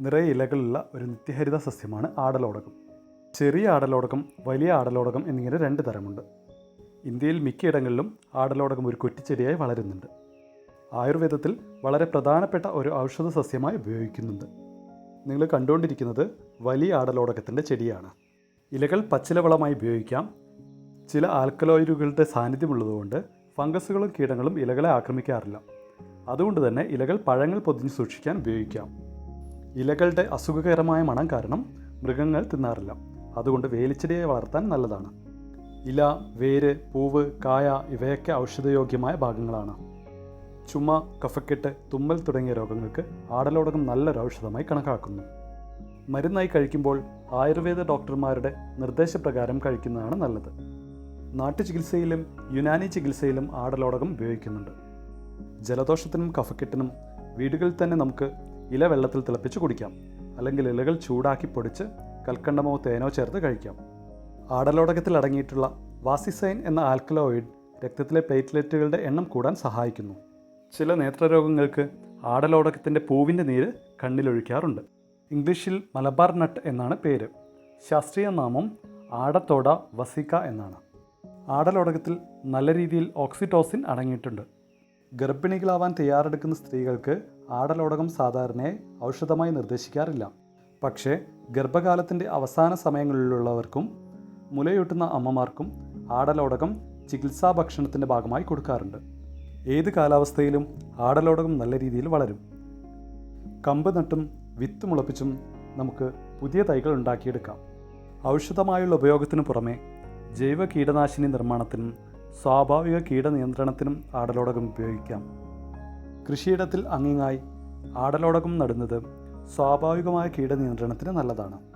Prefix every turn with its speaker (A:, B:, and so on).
A: നിറയെ ഇലകളുള്ള ഒരു നിത്യഹരിത സസ്യമാണ് ആടലോടകം. ചെറിയ ആടലോടകം വലിയ ആടലോടകം എന്നിങ്ങനെ രണ്ട് തരമുണ്ട്. ഇന്ത്യയിൽ മിക്കയിടങ്ങളിലും ആടലോടകം ഒരു കൊറ്റിച്ചെടിയായി വളരുന്നുണ്ട്. ആയുർവേദത്തിൽ വളരെ പ്രധാനപ്പെട്ട ഒരു ഔഷധ സസ്യമായി ഉപയോഗിക്കുന്നുണ്ട്. നിങ്ങൾ കണ്ടുകൊണ്ടിരിക്കുന്നത് വലിയ ആടലോടകത്തിന്റെ ചെടിയാണ്. ഇലകൾ പച്ചിലവളമായി ഉപയോഗിക്കാം. ചില ആൽക്കലോയിഡുകളുടെ സാന്നിധ്യമുള്ളതുകൊണ്ട് ഫംഗസുകളും കീടങ്ങളും ഇലകളെ ആക്രമിക്കാറില്ല. അതുകൊണ്ട് തന്നെ ഇലകൾ പഴങ്ങൾ പൊതിഞ്ഞ് സൂക്ഷിക്കാൻ ഉപയോഗിക്കാം. ഇലകളുടെ അസുഖകരമായ മണം കാരണം മൃഗങ്ങൾ തിന്നാറില്ല. അതുകൊണ്ട് വേലിച്ചെടിയെ വളർത്താൻ നല്ലതാണ്. ഇല വേര് പൂവ് കായ ഇവയൊക്കെ ഔഷധയോഗ്യമായ ഭാഗങ്ങളാണ്. ചുമ കഫക്കെട്ട് തുമ്മൽ തുടങ്ങിയ രോഗങ്ങൾക്ക് ആടലോടകം നല്ലൊരു ഔഷധമായി കണക്കാക്കുന്നു. മരുന്നായി കഴിക്കുമ്പോൾ ആയുർവേദ ഡോക്ടർമാരുടെ നിർദ്ദേശപ്രകാരം കഴിക്കുന്നതാണ് നല്ലത്. നാട്ടുചികിത്സയിലും യുനാനി ചികിത്സയിലും ആടലോടകം ഉപയോഗിക്കുന്നുണ്ട്. ജലദോഷത്തിനും കഫക്കെട്ടിനും വീടുകളിൽ തന്നെ നമുക്ക് ഇല വെള്ളത്തിൽ തിളപ്പിച്ച് കുടിക്കാം. അല്ലെങ്കിൽ ഇലകൾ ചൂടാക്കി പൊടിച്ച് കൽക്കണ്ടമോ തേനോ ചേർത്ത് കഴിക്കാം. ആടലോടകത്തിൽ അടങ്ങിയിട്ടുള്ള വാസിസൈൻ എന്ന ആൽക്കലോയിഡ് രക്തത്തിലെ പ്ലേറ്റ്ലെറ്റുകളുടെ എണ്ണം കൂടാൻ സഹായിക്കുന്നു. ചില നേത്രരോഗങ്ങൾക്ക് ആടലോടകത്തിന്റെ പൂവിന്റെ നീര് കണ്ണിലൊഴിക്കാറുണ്ട്. ഇംഗ്ലീഷിൽ മലബാർ നട്ട് എന്നാണ് പേര്. ശാസ്ത്രീയ നാമം ആടത്തോട വസിക്ക എന്നാണ്. ആടലോടകത്തിൽ നല്ല രീതിയിൽ ഓക്സിറ്റോസിൻ അടങ്ങിയിട്ടുണ്ട്. ഗർഭിണികളാവാൻ തയ്യാറെടുക്കുന്ന സ്ത്രീകൾക്ക് ആടലോടകം സാധാരണ ഔഷധമായി നിർദ്ദേശിക്കാറില്ല. പക്ഷേ ഗർഭകാലത്തിന്റെ അവസാന സമയങ്ങളിലുള്ളവർക്കും മുലയൂട്ടുന്ന അമ്മമാർക്കും ആടലോടകം ചികിത്സാ ഭക്ഷണത്തിന്റെ ഭാഗമായി കൊടുക്കാറുണ്ട്. ഏത് കാലാവസ്ഥയിലും ആടലോടകം നല്ല രീതിയിൽ വളരും. കമ്പ് നട്ടും വിത്ത് മുളപ്പിച്ചും നമുക്ക് പുതിയ തൈകൾ ഉണ്ടാക്കിയെടുക്കാം. ഔഷധമായുള്ള ഉപയോഗത്തിനു പുറമെ ജൈവ കീടനാശിനി നിർമ്മാണത്തിനും സ്വാഭാവിക കീടനിയന്ത്രണത്തിനും ആടലോടകം ഉപയോഗിക്കാം. കൃഷിയിടത്തിൽ അങ്ങിങ്ങായി ആടലോടകം നടുന്നത് സ്വാഭാവികമായ കീടനിയന്ത്രണത്തിന് നല്ലതാണ്.